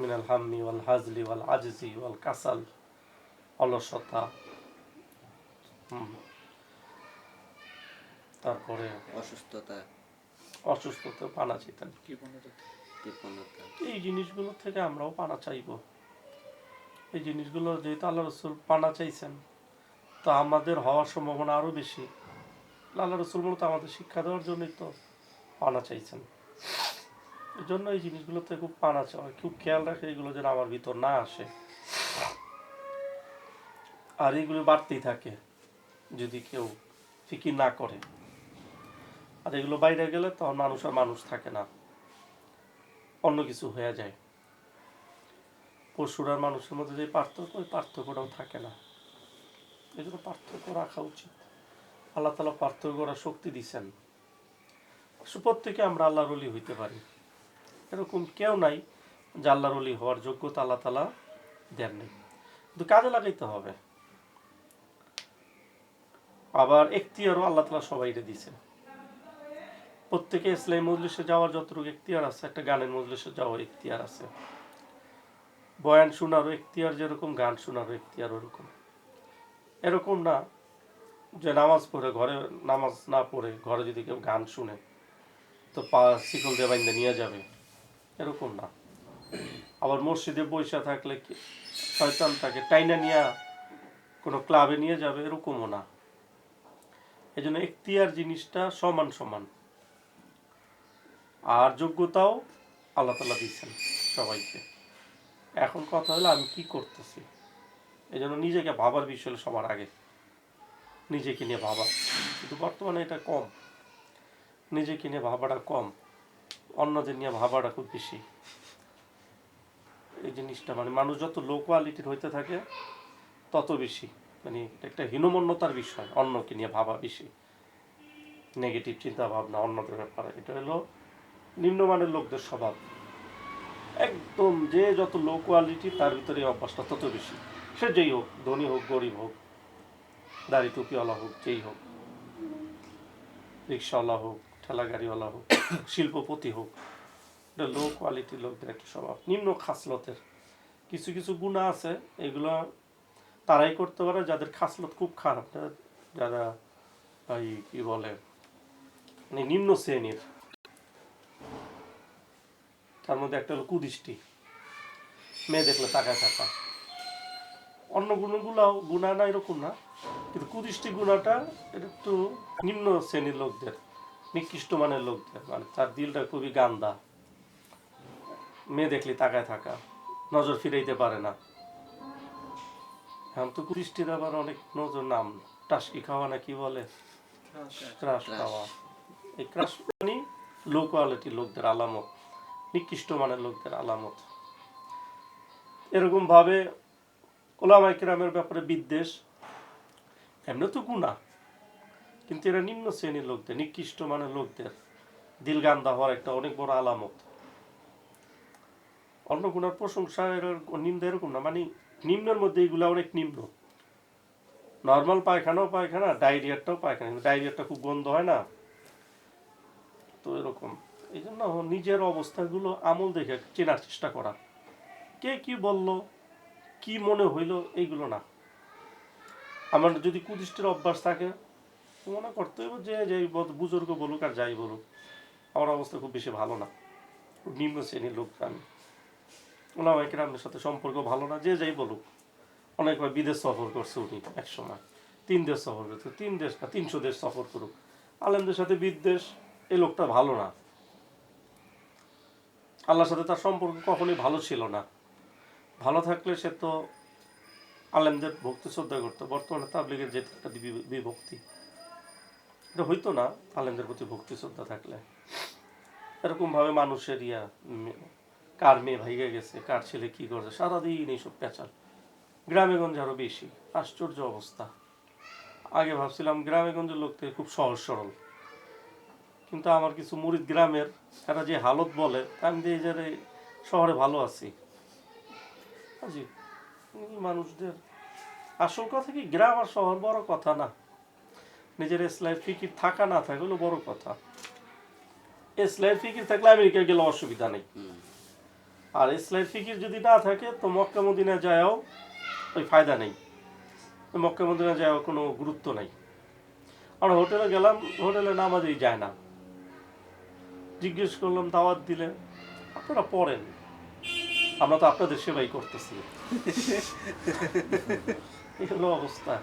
মিনাল হাম্মি ওয়াল হাজলি ওয়াল আজজি ওয়াল কাসাল অলসতা। তারপরে অসুস্থতা। অসুস্থতা পানা চাইতেন এই জিনিসগুলো থেকে আমরাও পানা চাইব। এই জিনিসগুলো যেহেতু আল্লাহ রসুল পানা চাইছেন তো আমাদের হওয়ার সম্ভাবনা আরও বেশি। আল্লাহ রসুল মূলত আমাদের শিক্ষা দেওয়ার জন্যই তো পানা চাইছেন। এই জন্য এই জিনিসগুলোতে খুব পান আছে। চাওয়া খুব খেয়াল রাখে এগুলো যেন আমার ভিতর না আসে। আর এগুলো বাড়তেই থাকে, যদি কেউ ফিকির না করে। আর এগুলো বাইরে গেলে তখন মানুষ আর মানুষ থাকে না। অন্য কিছু হয়ে যায়। পশুর আর মানুষের মধ্যে যে পার্থক্য, ওই পার্থক্যটাও থাকে না। এই জন্য পার্থক্য রাখা উচিত। আল্লাহ তালা পার্থক্য করার শক্তি সো প্রত্যেকে আমরা আল্লাহর অলি হইতে পারি। এরকম কেউ নাই যে আল্লাহর অলি হওয়ার যোগ্যতা আল্লাহ তালা দেন নেই কিন্তু কাজে লাগাইতে হবে। আবার এখতিয়ারও আল্লাহ তালা সবাইকে দিছে। প্রত্যেকে ইসলামী মজলিসে যাওয়ার যতটুকু এখতিয়ার আছে, একটা গানের মজলিসে যাওয়ার এখতিয়ার আছে। বয়ান শোনারও এখতিয়ার যেরকম, গান শোনারও এখতিয়ার ওরকম। এরকম না যে নামাজ পড়ে, ঘরে নামাজ না পড়ে, ঘরে যদি কেউ গান শুনে, তো পা শিকল দিয়ে বাইন্দা নিয়ে যাবে। এরকম না। আবার মসজিদে বৈশা থাকলে শয়তান তাকে টাইনা নিয়ে কোনো ক্লাবে নিয়ে যাবে, এরকমও না। এই জন্য এখতিয়ার জিনিসটা সমান সমান। আর যোগ্যতাও আল্লাহ তালা দিচ্ছেন সবাইকে। এখন কথা হলো আমি কি করতেছি? এই জন্য নিজেকে ভাবার বিষয় হলো সবার আগে। নিজেকে নিয়ে ভাবা। কিন্তু বর্তমানে এটা কম। নিজেকে নিয়ে ভাবাটা কম। অন্যদের নিয়ে ভাবাটা খুব বেশি। এই জিনিসটা মানে মানুষ যত লো কোয়ালিটির হইতে থাকে, তত বেশি। মানে একটা হীনমন্যতার বিষয়, অন্যকে নিয়ে ভাবা বেশি। নেগেটিভ চিন্তা ভাবনা অন্যদের ব্যাপারে। এটা হলো নিম্নমানের লোকদের স্বভাব। একদম যে যত লো কোয়ালিটি তার ভিতরে এই অভ্যাসটা তত বেশি। সে যেই হোক, ধনী হোক, গরিব হোক, দাড়ি টুপিওয়ালা হোক, যেই হোক, রিক্সাওয়ালা হোক ঠেলা গাড়িওয়ালা হোক, শিল্পপতি হোক, এটা লো কোয়ালিটির লোকদের একটা স্বভাব, নিম্ন খাসলতের। কিছু কিছু গুণা আছে, এগুলো তারাই করতে পারে, যাদের খাসলত খুব খারাপ যারা- এই কি বলে মানে নিম্ন শ্রেণির। তার মধ্যে একটা হলো কুদৃষ্টি। মেয়ে দেখলে তাকায় থাকা। অন্য গুণগুলাও, গুণা না এরকম না, কিন্তু কুদৃষ্টি, গুণাটা এটা একটু নিম্ন শ্রেণির লোকদের। নিকৃষ্ট মানের লোকদের মানে তার দিলটা খুবই গান্দা। মেয়ে দেখলে তাকায় থাকা নজর ফিরাইতে পারে না। এখন তো কুদৃষ্টির আবার অনেক নজর নাম টাসকি খাওয়া না কি বলে? ক্রাশ খাওয়া। এই ক্রাশ মানে লো কোয়ালিটির লোকদের আলামত নিকৃষ্ট মানের লোকদের আলামত। এরকম ভাবে ওলামাই কিরামের ব্যাপারে বিদ্বেষ এমনি তো গুণা কিন্তু এরা নিম্ন শ্রেণির লোকদের, নিকৃষ্ট মানের লোকদের দিল গান্দা হওয়ার একটা অনেক বড় আলামত। অন্য গুণার প্রশংসা নিন্দা এরকম না মানে নিম্নের মধ্যে এগুলা অনেক নিম্ন। নর্মাল পায়খানাও পায়খানা, ডায়রিয়ারটাও পায়খানা, কিন্তু ডায়রিয়ারটা খুব গন্ধ হয় না। তো এরকম। এই জন্য নিজের অবস্থাগুলো আমল দেখে চেনার চেষ্টা করা। কে কি বলল, কি মনে হইল, এইগুলো না। আমার যদি কুদৃষ্টির অভ্যাস থাকে মনে করতে হবে যে যে বুজুর্গ বলুক আর যাই বলুক, আমার অবস্থা খুব বেশি ভালো না। নিম্ন শ্রেণির লোক আমি। ওনামাই কিরামের সাথে সম্পর্ক ভালো না, যে যাই বলুক। অনেকবার বিদেশ সফর করছে উনি একসময়। তিন দেশ সফর করছে, তিন দেশ না, তিনশো দেশ সফর করুক। আলেমদের সাথে বিদ্বেষ, এই লোকটা ভালো না। আল্লাহর সাথে তার সম্পর্ক কখনোই ভালো ছিল না। ভালো থাকলে সে তো আলেমদের ভক্তি, শ্রদ্ধা করতো। বর্তমানে তাবলিগের যে একটা বিভক্তি। এটা হইতো না, আলেমদের প্রতি ভক্তি শ্রদ্ধা থাকলে। এরকম ভাবে মানুষের ইয়া কার মেয়ে ভাইগে গেছে, কার ছেলে কি করছে, সারাদিন এইসব পেঁচাল গ্রামে গঞ্জে আরও বেশি, আশ্চর্য অবস্থা। আগে ভাবছিলাম গ্রামে গঞ্জের লোক থেকে খুব সহজ সরল। কিন্তু আমার কিছু মুরিদ গ্রামের, এরা যে হালত বলে আমি যে শহরে ভালো আছি। মানুষদের আসল কথা কি, গ্রাম আর শহর বড় কথা না। নিজের ইসলামের ফিকির থাকা না থাকা হলো বড় কথা। ইসলামের ফিকির থাকলে আমেরিকায় গেলে অসুবিধা নেই। আর ইসলামের ফিকির যদি না থাকে তো মক্কা মদিনা যায়ও ওই ফায়দা নেই। মক্কা মদিনা যাওয়ার কোনো গুরুত্ব নাই। আমরা হোটেলে গেলাম হোটেলে নামাজেই যায় না। জিজ্ঞেস করলাম দাওয়াত দিলে আপনারা পড়েন। আমরা তো আপনাদের সেবাই করতেছি। এই হলো অবস্থা।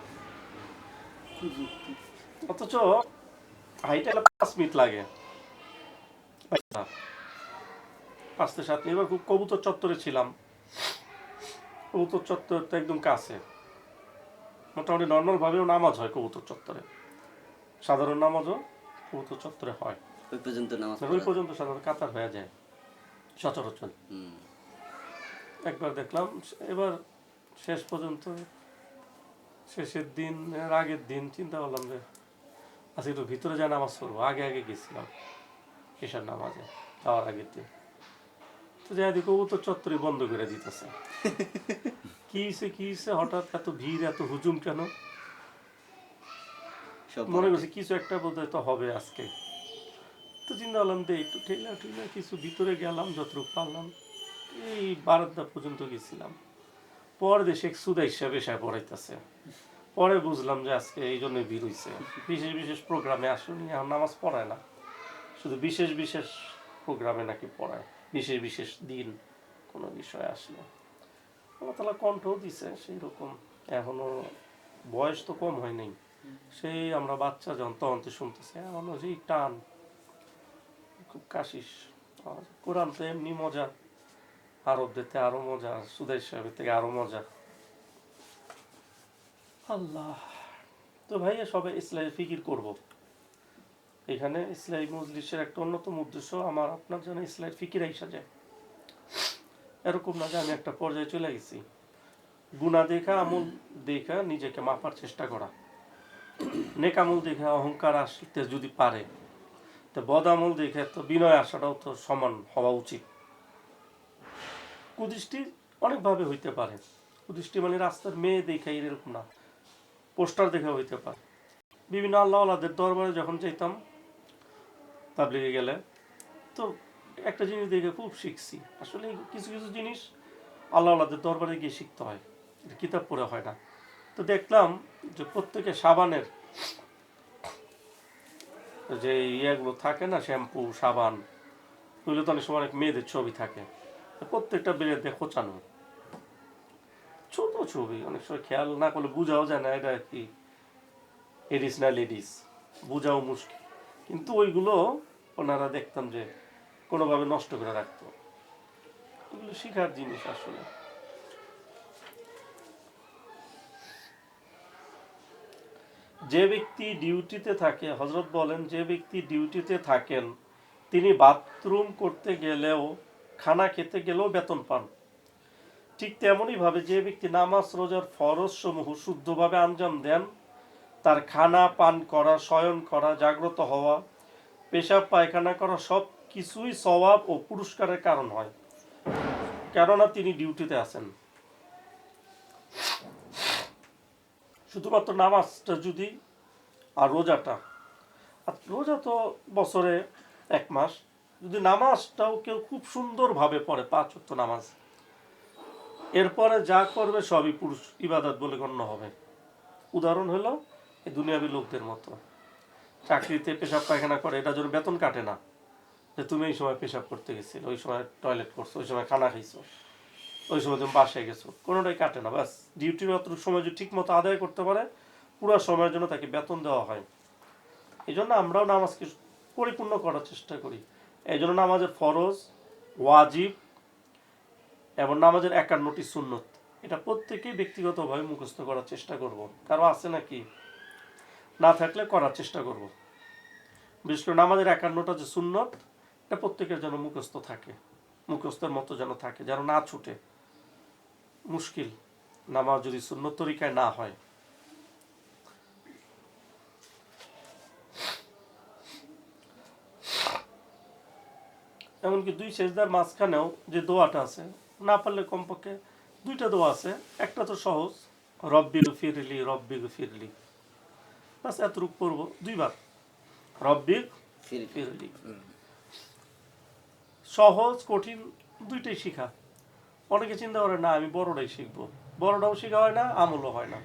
অথচ হাইটা পাঁচ মিনিট লাগে। পাঁচ সাত এবার খুব কবুতর চত্বরে ছিলাম। কবুতর চত্বর তো একদম কাছে। মোটামুটি নর্মাল ভাবেও নামাজ হয় কবুতর চত্বরে। সাধারণ নামাজও কবুতর চত্বরে হয়। ওই পর্যন্ত নামাজ ওই পর্যন্ত সাধারণ কাতার হয়ে যায়। সচরাচর। একবার দেখলাম এবার শেষ পর্যন্ত শেষের দিন আগের দিন চিন্তা করলাম যে আজকে একটু ভিতরে যা নামাজ পড়ব আগে আগে গেছিলাম এসার নামাজে যাওয়ার দিন তো যাই দেখো ও তো চত্বরে বন্ধ করে দিতেছে। কি হয়েছে কি হয়েছে হঠাৎ এত ভিড় এত হুজুম কেন? মনে করছে কিছু একটা বোধহয় তো হবে আজকে। তো চিন্তা করলাম যে একটু ঠেলা ঠেলা কিছু ভিতরে গেলাম যতটুকু পারলাম এই বারান্দা পর্যন্ত গেছিলাম। পরে দেশে সুদা হিসাবে এসে পড়াইতেছে। পরে বুঝলাম যে আজকে এই জন্য ভিড় হইছে। বিশেষ বিশেষ প্রোগ্রামে আসুনি, আর নামাজ পড়ায় না। শুধু বিশেষ বিশেষ প্রোগ্রামে নাকি পড়ায়। বিশেষ বিশেষ দিন কোনো বিষয় আসলে আল্লাহ তালা কণ্ঠও দিছে সেই রকম এখনও বয়স তো কম হয় নাই। সেই আমরা বাচ্চা যখন তখন তো শুনতেছি এমনও যে টান, খুব কাশিস। কোরআন তো এমনি মজা আরবদেরতে আরও মজা সুদাই সাহেবের থেকে আরও মজা আল্লাহ তো ভাইয়া সবাই ইসলামী ফিকির করব। এখানে ইসলামী মজলিসের একটা অন্যতম উদ্দেশ্য, আমার আপনার জন্য ইসলামী ফিকির আইসা যায়। এরকম না যে আমি একটা পর্যায়ে চলে গেছি। গুণা দেখা, আমল দেখা, নিজেকে মাপার চেষ্টা করা। নেক আমল দেখে, অহংকার আসতে যদি পারে, তো বদ আমল দেখে তো বিনয় আসাটাও তো সমান হওয়া উচিত। কুদৃষ্টি অনেকভাবে হইতে পারে। কুদৃষ্টি মানে রাস্তার মেয়ে দেখে, এরকম না। পোস্টার দেখে হইতে পারে। বিভিন্ন আল্লাহ আল্লাহদের দরবারে যখন যেতাম তাবলিগে গেলে, তো একটা জিনিস দেখে খুব শিখছি। আসলে কিছু কিছু জিনিস আল্লাহ আল্লাহদের দরবারে গিয়ে শিখতে হয় কিতাব পড়ে হয় না। তো দেখলাম যে প্রত্যেকে সাবানের যে ইয়েগুলো থাকে না, শ্যাম্পু, সাবান ওগুলো তো অনেক সময় অনেক মেয়েদের ছবি থাকে। প্রত্যেকটা বেড়ে দেখো খোঁচানো। ছোট ছবি, অনেক সময় খেয়াল না করলে বোঝাও যায় না এটা কি। এডিস না লেডিস বোঝাও মুশকিল। কিন্তু ওইগুলো ওনারা দেখতাম যে কোনোভাবে নষ্ট করে রাখতো। এগুলো শেখার জিনিস আসলে। যে ব্যক্তি ডিউটিতে থাকে হজরত বলেন, যে ব্যক্তি ডিউটিতে থাকেন, তিনি বাথরুম করতে গেলেও, খানা খেতে গেলেও বেতন পান। ঠিক তেমনই ভাবে যে ব্যক্তি নামাজ, রোজার ফরজ সমূহ শুদ্ধভাবে আঞ্জাম দেন, তার খানা পান করা, শয়ন করা, জাগ্রত হওয়া, পেশাব, পায়খানা করা সব কিছুই স্বভাব ও পুরস্কারের কারণ হয়। কেননা তিনি ডিউটিতে আছেন। শুধুমাত্র নামাজটা যদি আর রোজাটা। আর রোজা তো বছরে এক মাস। যদি নামাজটাও কেউ খুব সুন্দরভাবে পড়ে, পাঁচ নামাজ। এরপরে যা করবে সবই পুরুষ ইবাদত বলে গণ্য হবে। উদাহরণ হলো, এই দুনিয়াবি লোকদের মতো। চাকরিতে পেশাব পায়খানা করে, এটা জন্য বেতন কাটে না। যে তুমি এই সময় পেশাব করতে গেছিলে, ওই সময় টয়লেট করছ, ওই সময় খানা খাইছো, ওই সময় তুমি বাসায় গেছো, কোনোটাই কাটে না। ব্যাস, ডিউটির অতটুকু সময় যদি ঠিক মতো আদায় করতে পারে, পুরো সময়ের জন্য তাকে বেতন দেওয়া হয়। এই জন্য আমরাও নামাজকে পরিপূর্ণ করার চেষ্টা করি। এই জন্য নামাজের ফরজ, ওয়াজিব এবং নামাজের একান্নটি সুন্নত। এটা প্রত্যেকেই ব্যক্তিগতভাবে মুখস্থ করার চেষ্টা করব। কারও আছে নাকি? না থাকলে করার চেষ্টা করব। বিশেষ করে নামাজের একান্নটা যে সুন্নত, এটা প্রত্যেকের যেন মুখস্থ থাকে। মুখস্থের মতো যেন থাকে, যেন না ছুটে। মুশকিল। নামাজ যদি সুন্নত তরিকায় না হয়। এমনকি দুই সেজদার মাঝখানেও যে দোয়াটা আছে না পারলে কমপক্ষে দুইটা দোয়া আছে। একটা তো সহজ রব্বি ফিরলি রব্বি ফিরলি বাস এতটুকু পড়ব দুইবার। রব্বি ফিরলি সহজ কঠিন দুইটাই শিখা। অনেকে চিন্তা করে না আমি বড়টাই শিখব। বড়টাও শেখা হয় না আমলও হয় না।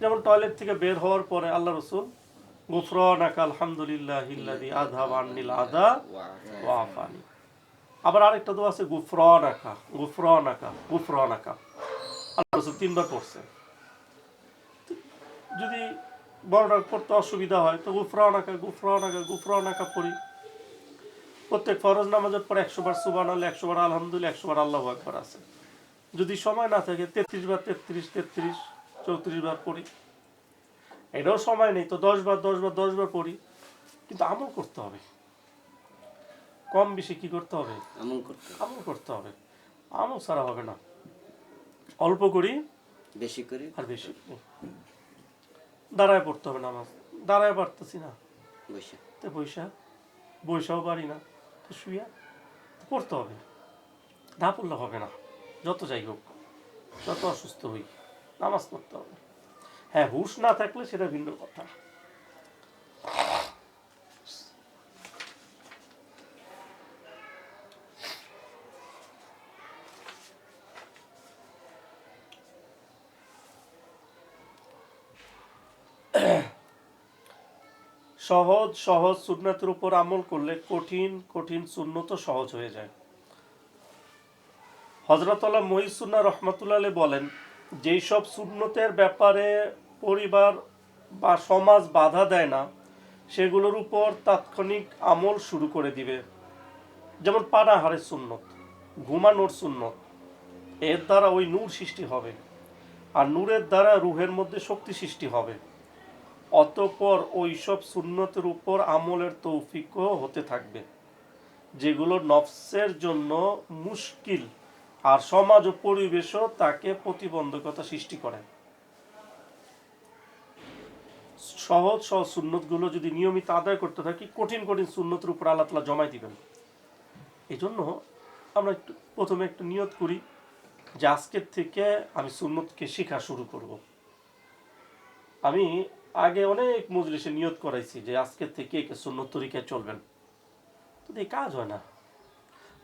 যেমন টয়লেট থেকে বের হওয়ার পরে আল্লাহ রসুল গুফরানাকা আলহামদুলিল্লাহ আযহাবা আন্নিল আযা ওয়া আফানি। আবার আরেকটা দোয়া আছে, গুফরানাকা গুফরানাকা গুফরানাকা। আল্লাহ রসুল তিনবার পড়ছে। যদি বড়টা পড়তে অসুবিধা হয়, তো গুফরানাকা গুফরানাকা গুফরানাকা পড়ি। প্রত্যেক ফরজ নামাজের পর একশো বার সুবান আল্লাহ, একশো বার আলহামদুলিল্লাহ, একশো বার আল্লাহ একবার আছে। যদি সময় না থাকে, তেত্রিশ বার তেত্রিশ তেত্রিশ, চৌত্রিশ বার পড়ি। এটাও সময় নেই, তো দশ বার দশ বার দশ বার পড়ি। কিন্তু আমল করতে হবে। কম বেশি কি করতে হবে? এমন করতে। আমল করতে হবে। আমল ছাড়া হবে না। অল্প করি। বেশি করে। আর বেশি। দাঁড়ায় পড়তে হবে নামাজ। দাঁড়ায় পারতেছি না। বসে তো বৈশা। বৈশাও পারি না। তো শুয়া পড়তে হবে। না পড়লে হবে না। যত যাই হোক। যত অসুস্থ হই। নামাজ পড়তে হবে। হ্যাঁ হুশ না থাকলে সেটা ভিন্ন কথা। সহজ সহজ সুন্নতের উপর আমল করলে কঠিন কঠিন সুন্নত সহজ হয়ে যায়। হজরতলা মহিসুন্না রহমতুল্লাহ বলেন, যেই সব সুন্নতের ব্যাপারে পরিবার বা সমাজ বাধা দেয় না, সেগুলোর উপর তাৎক্ষণিক আমল শুরু করে দিবে। যেমন পানাহারের সুন্নত, ঘুমানোর সুন্নত, এর দ্বারা ওই নূর সৃষ্টি হবে। আর নূরের দ্বারা রুহের মধ্যে শক্তি সৃষ্টি হবে। অতঃপর ওইসব সুন্নতের উপর আমলের তৌফিকও হতে থাকবে, যেগুলো নফসের জন্য মুশকিল আর সমাজ ও পরিবেশও তাকে প্রতিবন্ধকতা সৃষ্টি করে। সহজ সহজ সুন্নতগুলো যদি নিয়মিত আদায় করতে থাকি, কঠিন কঠিন সুন্নতের উপর আল্লাহ তালা জমাই দিবেন। এই জন্য আমরা একটু প্রথমে একটু নিয়ত করি যে আজকের থেকে আমি সুন্নতকে শেখা শুরু করব। আমি আগে অনেক মজলিসে নিয়ত করাইছি যে আজকের থেকে একে সুন্নত তরিকায় চলবেন। তো এই কাজ হয় না।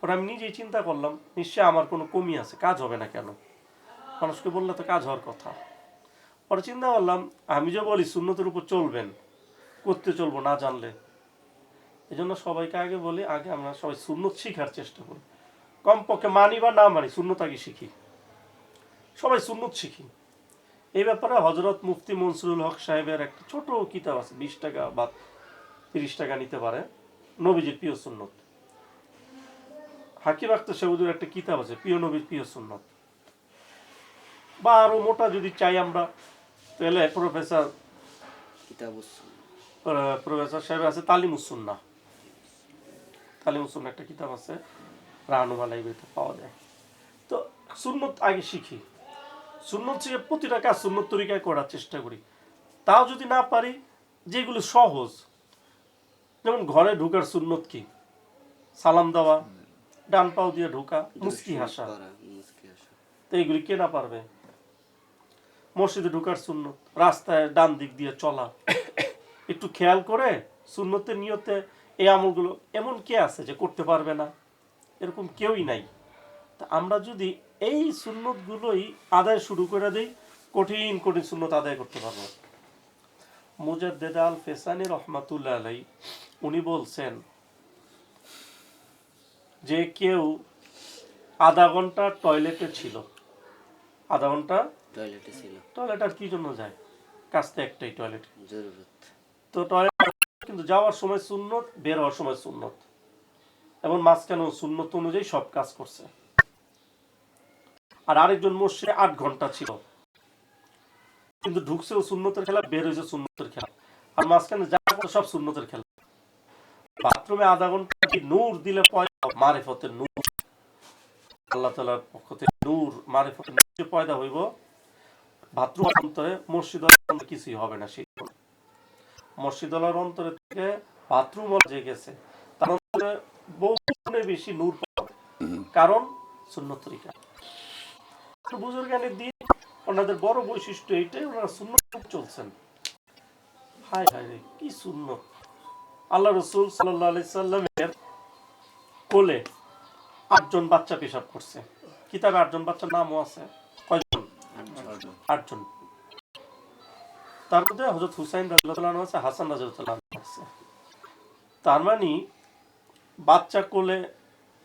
পরে আমি নিজেই চিন্তা করলাম, নিশ্চয়ই আমার কোনো কমি আছে, কাজ হবে না কেন? মানুষকে বললে তো কাজ হওয়ার কথা। পরে চিন্তা করলাম, আমি যে বলি সুন্নতের উপর চলবেন, করতে চলবো না জানলে। এই জন্য সবাইকে আগে বলি, আগে আমরা সবাই সুন্নত শিখার চেষ্টা করি। কমপক্ষে মানি বা না মানি, সুন্নত আগে শিখি। সবাই সুন্নত শিখি। এই ব্যাপারে হজরত মুফতি মনসুরুল হক সাহেবের একটা ছোট কিতাব আছে বিশ টাকা বা তিরিশ টাকা নিতে পারে নবীজির প্রিয় সুন্নত। হাকিম আক্তার সাহুদুর একটা কিতাব আছে প্রিয় নবীর প্রিয় সুন্নত। বা আরও মোটা যদি চাই আমরা তাহলে প্রফেসর প্রফেসর সাহেব আছে তালিমুসুন্না তালিমুসুন্না একটা কিতাব আছে রানুমা লাইব্রেরিতে পাওয়া যায়। তো সুন্নত আগে শিখি। সুন্নত শিখে প্রতিটা কাজ সুন্নত তরিকায় করার চেষ্টা করি। তাও যদি না পারি যেগুলো সহজ যেমন ঘরে ঢুকার সুন্নত কি? সালাম দেওয়া ডান পাও দিয়ে ঢোকা মুস্কি হাসা। হাসা। তো এইগুলি কে না পারবে? মসজিদে ঢুকার সুন্নত রাস্তায় ডান দিক দিয়ে চলা। একটু খেয়াল করে সুন্নতের নিয়তে এই আমলগুলো এমন কে আছে যে করতে পারবে না? এরকম কেউই নাই। তা আমরা যদি এই সুন্নতগুলোই আদায় শুরু করে দিই কঠিন কঠিন সুন্নত আদায় করতে পারব। মুজাদ্দেদ আল ফেসানি রহমাতুল্লাহ আলাই উনি বলছেন যে কেউ আধা ঘণ্টা টয়লেটে ছিল। আধা ঘণ্টা টয়লেটে ছিল। টয়লেট আর কি জন্য যায়? কাজটা একটাই টয়লেট। জরুরত। তো টয়লেট কিন্তু যাওয়ার সময় সুন্নত বের হওয়ার সময় সুন্নত। এবং মাঝখানেও সুন্নত অনুযায়ী সব কাজ করছে। আর আরেকজন মসজিদে আট ঘণ্টা ছিল। কিন্তু ঢুকছেও সুন্নতের খেলা, বের হয়েছে সুন্নতের খেলা। আর মাঝখানে যা সব সুন্নতের খেলা। বাথরুমে আধা ঘণ্টা নূর দিলে পয়দা মারেফতের নূর। আল্লাহ তালার পক্ষ থেকে নূর মারেফতের নূর যে পয়দা হইব, বাথরুম অন্তরে মসজিদ কিছুই হবে না সেই মসজিদলার অন্তরে থেকে বাথরুম যে গেছে, তার অন্তরে বহু বেশি নূর পাবে কারণ সুন্নত দিন, ওনাদের বড় বৈশিষ্ট্য এইটাই ওনারা চলছেন। হায় হায় রে, কি আল্লাহ রসুল সাল্লাহ আলি সাল্লামের কোলে আটজন বাচ্চা পেশাব করছে। কিতাবে আটজন বাচ্চার নামও আছে। কয়জন? আটজন। তার মধ্যে হজরত হুসাইন আছে, হাসান রাজুল্লাহ আছে। তার মানে বাচ্চা কোলে,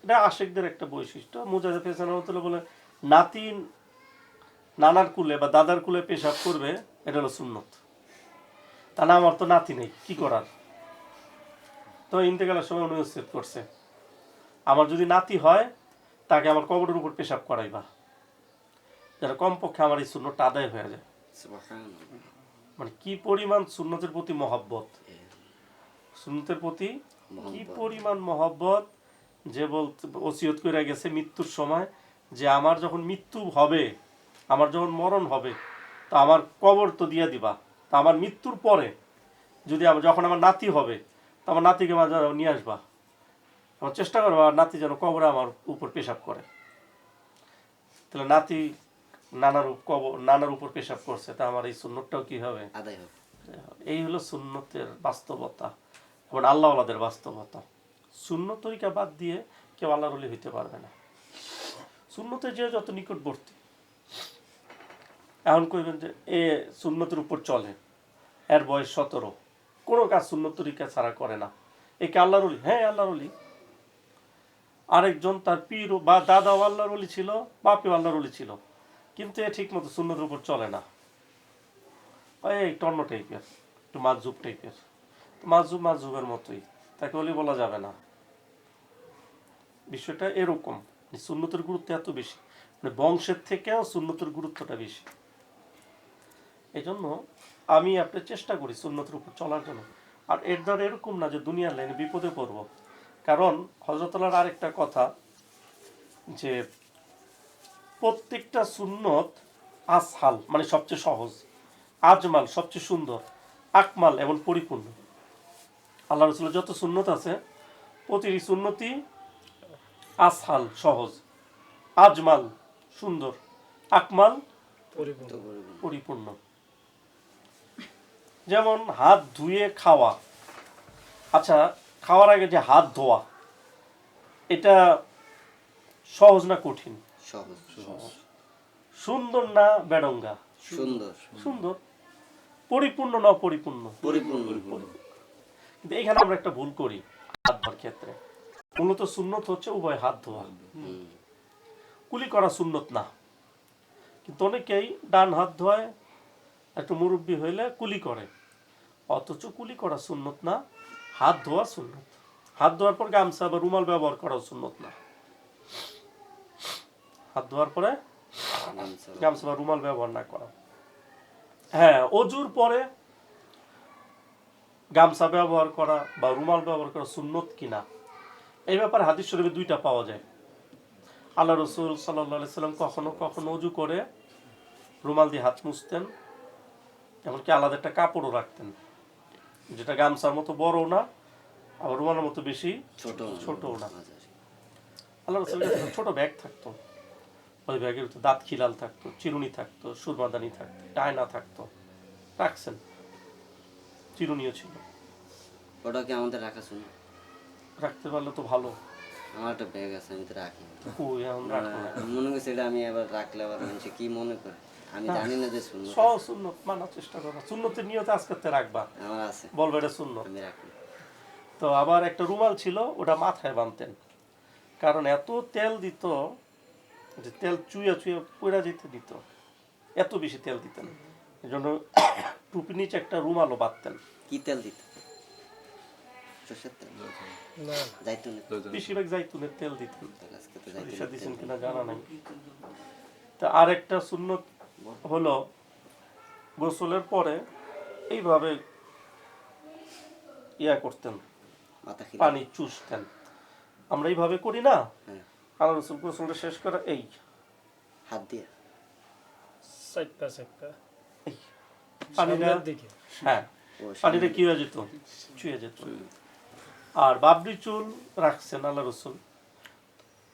এটা আশেকদের একটা বৈশিষ্ট্য। মুজাহিদ রহমতুল্লাহ বলে নাতি নানার কুলে বা দাদার কুলে পেশাব করবে এটা হলো সুন্নত। তা না আমার তো নাতি নেই কি করার? তো ইন্তেকালের সময় উনি উচ্ছেদ করছে। আমার যদি নাতি হয় তাকে আমার কবরের উপর পেশাব করাইবা। যেন কমপক্ষে আমার এই শূন্যটা আদায় হয়ে যায়। মানে কি পরিমাণ সুন্নতের প্রতি মহাব্বত? সুন্নতের প্রতি কি পরিমাণ মহব্বত? যে বলতে ওসিয়ত করে গেছে মৃত্যুর সময় যে আমার যখন মৃত্যু হবে আমার যখন মরণ হবে তা আমার কবর তো দিয়ে দিবা। তা আমার মৃত্যুর পরে যদি আমার যখন আমার নাতি হবে তা আমার নাতিকে মাঝে নিয়ে আসবা। আমার চেষ্টা করব আর নাতি যেন কবরে আমার উপর পেশাব করে। তাহলে নাতি নানার কবর নানার উপর পেশাব করছে তা আমার এই সুন্নতটাও কি হবে? আদায় হবে। এই হলো সুন্নতের বাস্তবতা এবং আল্লাহওয়ালাদের বাস্তবতা। শূন্য তরিকা বাদ দিয়ে কেউ আল্লাহর হইতে পারবে না। শূন্যতে যে যত নিকটবর্তী এখন কইবেন যে এ সুন্নতের উপর চলে, এর বয়স সতেরো। কোনো কাজ সুন্নত তরিকা ছাড়া করে না। একে আল্লাহর অলি হ্যাঁ আল্লাহর অলি আরেকজন তার পীর বা দাদাও আল্লাহর অলি ছিল, বাপিও আল্লাহর অলি ছিল। কিন্তু এ ঠিক মতো সুন্নতের উপর চলে না। এই টন্ন টাইপের, একটু মাজুব টাইপের। মাজুব মাজুবের মতোই। তাকে অলি বলা যাবে না। বিষয়টা এরকম সুন্নতের গুরুত্ব এত বেশি। মানে বংশের থেকেও সুন্নতের গুরুত্বটা বেশি। এই জন্য আমি আপনি চেষ্টা করি সুন্নতের উপর চলার জন্য। আর এর দ্বারা এরকম না যে দুনিয়ার লাইনে বিপদে পড়ব। কারণ হজরতলার আরেকটা কথা যে প্রত্যেকটা সুন্নত আসহাল মানে সবচেয়ে সহজ আজমাল সবচেয়ে সুন্দর আকমাল এবং পরিপূর্ণ। আল্লাহ রসুলের যত সুন্নত আছে প্রতিটি সুন্নতি আসহাল সহজ আজমাল সুন্দর আকমাল পরিপূর্ণ। যেমন হাত ধুয়ে খাওয়া। আচ্ছা খাওয়ার আগে যে হাত ধোয়া এটা সহজ না কঠিন? সহজ সুন্দর না বেডঙ্গা? সুন্দর সুন্দর। পরিপূর্ণ না পরিপূর্ণ পরিপূর্ণ। কিন্তু এখানে আমরা একটা ভুল করি হাত ধোয়ার ক্ষেত্রে। মূলত সুন্নত হচ্ছে উভয় হাত ধোয়া। কুলি করা সুন্নত না। কিন্তু অনেকেই ডান হাত ধোয় একটু মুরব্বী হইলে কুলি করে। অথচ কুলি করা সুন্নত না, হাত ধোয়া সুন্নত। হাত ধোয়ার পর গামছা বা রুমাল ব্যবহার করাও সুন্নত না। হাত ধোয়ার পরে গামছা বা রুমাল ব্যবহার না করা হ্যাঁ অজুর পরে গামছা ব্যবহার করা বা রুমাল ব্যবহার করা সুন্নত কিনা, এই ব্যাপারে হাদিস শরীফে দুইটা পাওয়া যায়। আল্লাহ রসুল সাল্লাহ সাল্লাম কখনো কখনো অজু করে রুমাল দিয়ে হাত মুছতেন। এমনকি আলাদা একটা কাপড়ও রাখতেন। যেটা গামছার মতো বড়ও না আবার রুমালের মতো বেশি ছোট ছোটও না। আল্লাহ রসুলের কাছে ছোট ব্যাগ থাকতো। ওই ব্যাগের ভিতরে দাঁত খিলাল থাকতো চিরুনি থাকতো সুরমাদানি থাকতো ডায়না থাকতো। রাখছেন। চিরুনিও ছিল। ওটা কি আমাদের রাখা শুনে রাখতে পারলে তো ভালো। আমার একটা ব্যাগ আছে আমি তো রাখি। না। কই এখন রাখো না। মনে করছি এটা আমি এবার রাখলে আবার মানুষে কি মনে করে? আমি জানি না যে শুনব সহজ সুন্নত মানার চেষ্টা করো। সুন্নতের নিয়তে আজকে রাখবা। আমার আছে। বলবে এটা শূন্য আমি রাখি। তো আবার একটা রুমাল ছিল ওটা মাথায় বাঁধতেন। কারণ এত তেল দিত যে তেল চুইয়া চুইয়া পড়া যেতে দিত। এত বেশি তেল দিতেন। এই জন্য টুপি নিচে একটা রুমালও বাঁধতেন। কি তেল দিত? বেশিরভাগ জাইতুনের তেল দিতেন। সরিষা কিনা জানা নাই। তা আরেকটা সুন্নত হলো গোসলের পরে এইভাবে ইয়া করতেন পানি চুষতেন। আমরা এইভাবে করি না? হ্যাঁ। আল্লাহ রসুল গোসলটা শেষ করে এই। হাত দিয়ে। চারটা এই। পানিটা হ্যাঁ। পানিটা কি হয়ে যেত? চুয়ে যেত। আর বাবরি চুল রাখছেন আল্লাহ রসুল।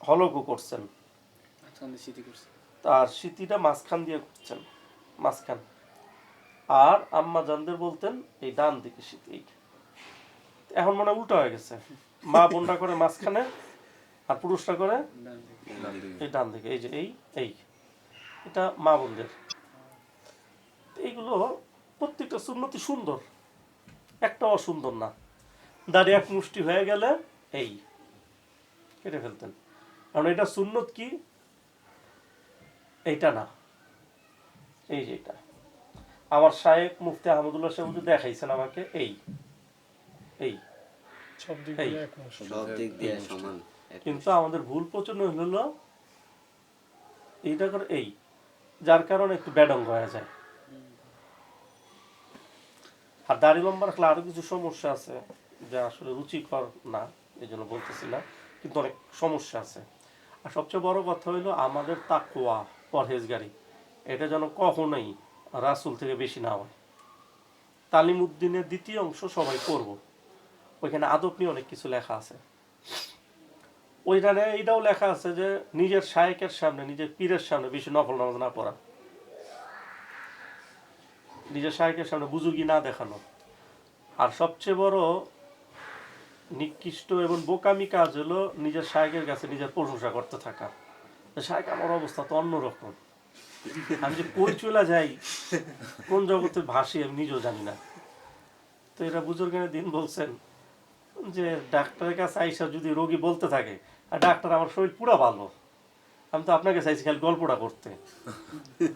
হলকও করছেন। তার স্মৃতিটা মাঝখান দিয়ে করছেন মাঝখান। আর আম্মা জানদের বলতেন, এই ডান দিকে স্মৃতি এখন মনে উল্টো হয়ে গেছে। মা বোনটা করে মাঝখানে আর পুরুষরা করে এই ডান দিকে, এই যে, এই এই। এটা মা বোনদের। এইগুলো প্রত্যেকটা সুন্নতি সুন্দর, একটা অসুন্দর না। দাঁড়িয়ে এক মুষ্টি হয়ে গেলে এই, কেটে ফেলতেন। কারণ এটা সুন্নত কি? এইটা না। এই যে এটা। আমার শায়েক মুফতি আহমদুল্লাহ সাহেব দেখাইছেন আমাকে এই। এই। কিন্তু আমাদের ভুল প্রচণ্ড হলো এইটা করে এই যার কারণে একটু ব্যাডঙ্গ হয়ে যায়। আর দাড়ি লম্বা রাখলে আরও কিছু সমস্যা আছে যা আসলে রুচিকর না এই জন্য বলতেছি না কিন্তু অনেক সমস্যা আছে। আর সবচেয়ে বড় কথা হইল আমাদের তাকুয়া পরহেজগারি এটা যেন কখনোই রাসুল থেকে বেশি না হয়। তালিম উদ্দিনের দ্বিতীয় অংশ সবাই করব ওইখানে আদব নিয়ে অনেক কিছু লেখা আছে। ওইখানে এইটাও লেখা আছে যে, নিজের শায়েকের সামনে, নিজের পীরের সামনে বেশি নফল নামাজ না পড়া। নিজের শায়েকের সামনে বুজুগি না দেখানো। আর সবচেয়ে বড় নিকৃষ্ট এবং বোকামি কাজ হলো নিজের শায়েকের কাছে নিজের প্রশংসা করতে থাকা। শায়েক আমার অবস্থা তো অন্যরকম। আমি যে কই চলে যাই, কোন জগতে ভাসি আমি নিজেও জানি না। তো এরা বুজুর্গের দিন বলছেন যে, ডাক্তারের কাছে আইসা যদি রোগী বলতে থাকে, আর ডাক্তার আমার শরীর পুরো ভালো, আমি তো আপনাকে চাইছি খালি গল্পটা করতে।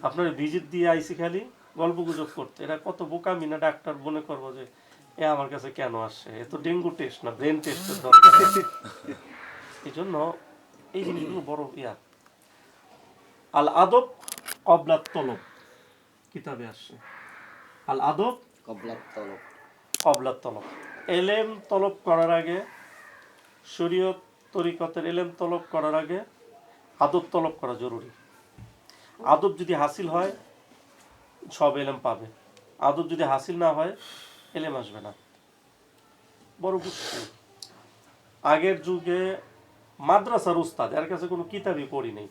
আপনার ভিজিট দিয়ে আইসি খালি গল্প গুজব করতে। এরা কত বোকামি না ডাক্তার মনে করব যে, এ আমার কাছে কেন আসছে? এ তো ডেঙ্গু টেস্ট না, ব্রেন টেস্টের দরকার। এই জন্য এই জিনিসগুলো বড় ইয়া। আল আদব কবলাত তলব কিতাবে আসছে। আল আদব কবলাত তলব কবলাত তলব এলেম তলব করার আগে শরীয়ত তরিকতের এলেম তলব করার আগে আদব তলব করা জরুরি। আদব যদি হাসিল হয় সব এলেম পাবে। আদব যদি হাসিল না হয় এলেম আসবে না। বড় বুঝছি আগের যুগে মাদ্রাসার উস্তাদ এর কাছে কোনো কিতাবই পড়ি নেই।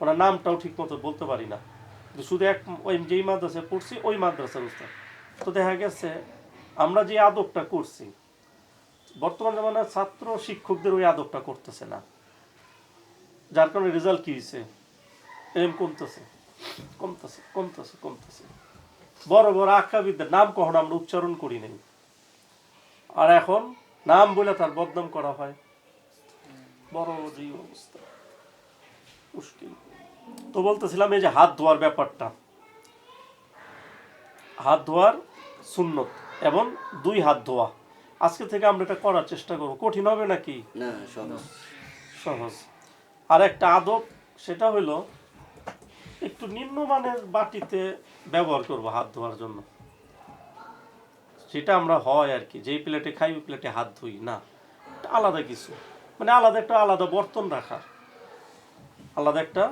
ওনার নামটাও ঠিক মতো বলতে পারি না। কিন্তু শুধু এক ওই যেই মাদ্রাসায় পড়ছি, ওই মাদ্রাসার উস্তাদ তো দেখা গেছে, আমরা যে আদবটা করছি, বর্তমান জামানার ছাত্র শিক্ষকদের ওই আদবটা করতেছে না। যার কারণে রেজাল্ট কি হয়েছে এরম কমতেছে কমতেছে কমতেছে কমতেছে। বড় বড় আখ্যাবিদ্যার নাম কখনো আমরা উচ্চারণ করি নাই। আর এখন নাম বলে তার বদনাম করা হয়। বড় যে অবস্থা, মুশকিল। তো বলতেছিলাম এই যে হাত ধোয়ার ব্যাপারটা। হাত ধোয়ার সুন্নত এবং দুই হাত ধোয়া। আজকে থেকে আমরা এটা করার চেষ্টা করব। কঠিন হবে নাকি? না সহজ। সহজ। আর একটা আদব সেটা হলো একটু নিম্নমানের বাটিতে ব্যবহার করব হাত ধোয়ার জন্য। সেটা আমরা হয় আর কি যেই প্লেটে খাই ওই প্লেটে হাত ধুই না। আলাদা কিছু। মানে আলাদা একটা আলাদা বর্তন রাখা আলাদা একটা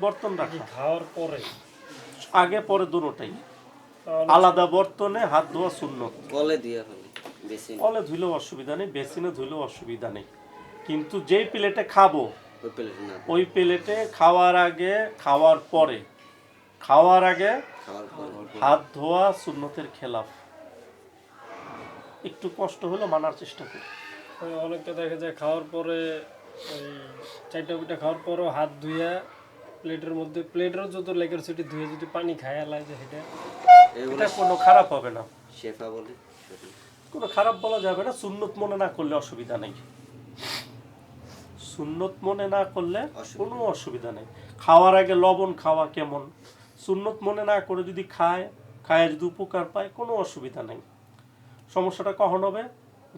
বর্তন রাখা। খাওয়ার পরে। আগে পরে দুটোটাই। আলাদা বর্তনে হাত ধোয়া শূন্য কলে দিয়া হবে কলে ধুলেও অসুবিধা নেই বেসিনে ধুলেও অসুবিধা নেই। কিন্তু যেই প্লেটে খাব ওই প্লেট না। ওই প্লেটে খাওয়ার আগে খাওয়ার পরে। খাওয়ার আগে হাত ধোয়া সুন্নতের খেলাফ। একটু কষ্ট হলো মানার চেষ্টা করি। ওই অনেকটা দেখা যায় খাওয়ার পরে ওই চারটা পিঠা খাওয়ার পরও হাত ধুইয়া প্লেটের মধ্যে প্লেটেরও যত লেগের সেটি ধুয়ে যদি পানি খায় লাগে সেটা এটা কোনো খারাপ হবে না। শেফা বলে কোনো খারাপ বলা যাবে না সুন্নত মনে না করলে অসুবিধা নেই। সুন্নত মনে না করলে কোনো অসুবিধা নেই। খাওয়ার আগে লবণ খাওয়া কেমন? সুন্নত মনে না করে যদি খায় খায় যদি উপকার পায় কোনো অসুবিধা নেই। সমস্যাটা কখন হবে?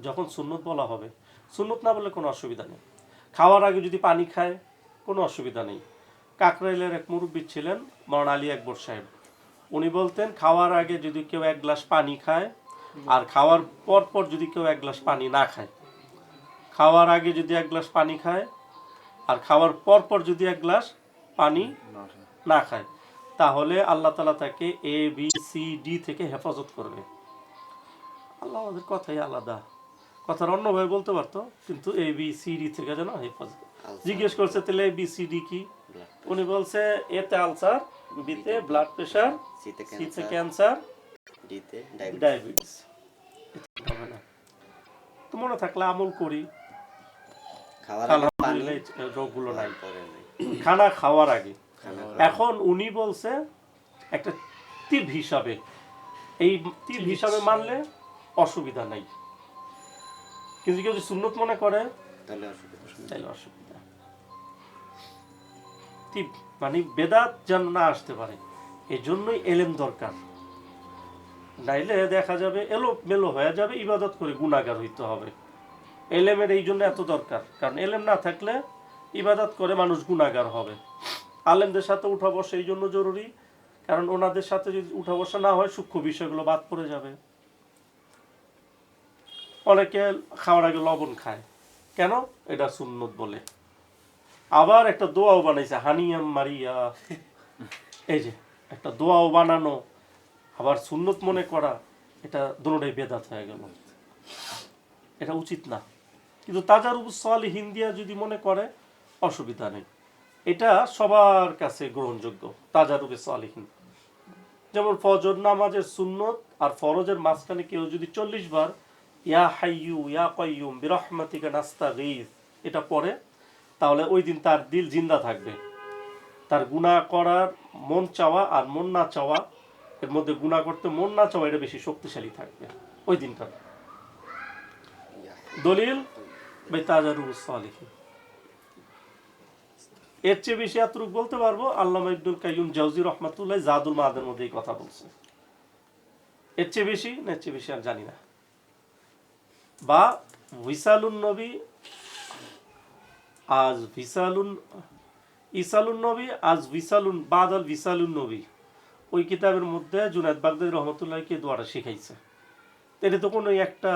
যখন সুন্নত বলা হবে। সুন্নত না বলে কোনো অসুবিধা নেই। খাওয়ার আগে যদি পানি খায়, কোনো অসুবিধা নেই। কাকরাইলের এক মুরব্বী ছিলেন মরণ আলী আকবর সাহেব। উনি বলতেন, খাওয়ার আগে যদি কেউ এক গ্লাস পানি খায় আর খাওয়ার পর পর যদি কেউ এক গ্লাস পানি না খায়। খাওয়ার আগে যদি এক গ্লাস পানি খায় আর খাওয়ার পর পর যদি এক গ্লাস পানি না খায়, তাহলে আল্লাহ তালা তাকে এ বি সি ডি থেকে হেফাজত করবে। আল্লাহ আমাদের কথাই আলাদা। কথার অন্যভাবে বলতে পারতো কিন্তু এ বি সি ডি থেকে যেন হেফাজত জিজ্ঞেস করছে তাহলে এ বি সি ডি কি? উনি বলছে এতে আলসার বিতে ব্লাড প্রেশার সিতে ক্যান্সার ডিতে ডায়াবেটিস তো মনে থাকলে আমল করি। রোগগুলো নাই। খানা খাওয়ার আগে। এখন উনি বলছে একটা তীর হিসাবে এই তীর হিসাবে। মানলে অসুবিধা নাই। কিন্তু কেউ যদি সুন্নত মনে করে তাহলে অসুবিধা মানে বেদাত যেন না আসতে পারে এই জন্যই এলেম দরকার। নাইলে দেখা যাবে এলো মেলো হয়ে যাবে ইবাদত করে গুণাগার হইতে হবে। এলেমের এই জন্য এত দরকার কারণ এলেম না থাকলে ইবাদত করে মানুষ গুণাগার হবে। আলেমদের সাথে উঠা বসা এই জন্য জরুরি কারণ ওনাদের সাথে যদি উঠা বসা না হয় সূক্ষ্ম বিষয়গুলো বাদ পড়ে যাবে। অনেকে খাওয়ার আগে লবণ খায়। কেন? এটা সুন্নত বলে। আবার একটা দোয়াও বানাইছে হানিয়াম মারিয়া। এই যে একটা দোয়াও বানানো আবার সুন্নত মনে করা এটা দুটোটাই বেদাত হয়ে গেল। এটা উচিত না। কিন্তু তাজার সালি হিন্দিয়া যদি মনে করে অসুবিধা নেই। এটা সবার কাছে গ্রহণযোগ্য তাজারুবে সালিহীন। যেমন ফজর নামাজের সুন্নত আর ফরজের মাঝখানে কেউ যদি চল্লিশ বার ইয়া হাইয়ু, ইয়া কয়ুম বিরহমাতিকা নাস্তা গিজ এটা পড়ে, তাহলে ওই দিন তার দিল জিন্দা থাকবে। তার গুণা করার মন চাওয়া আর মন না চাওয়া, এর মধ্যে গুণা করতে মন না চাওয়া, এটা বেশি শক্তিশালী থাকবে, ওই দিনটা দলিল এর চেয়ে বেশি এতটুকু বলতে পারব, আল্লামা ইবনুল কাইয়ুম জাউজি রহমাতুল্লাহ জাদুল মাদের মধ্যে এই কথা বলছে। এর চেয়ে বেশি না এর চেয়ে বেশি আর জানি না। বা ভিসালুন নবী, আজ ভিসালুন ইসালুন নবী, আজ ভিসালুন, বাদাল ভিসালুন নবী। ওই কিতাবের মধ্যে জুনায়দ বাগদাদ রহমতুল্লাহকে দোয়ারা শিখাইছে। এটা তো কোনো একটা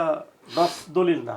দশ দলিল না।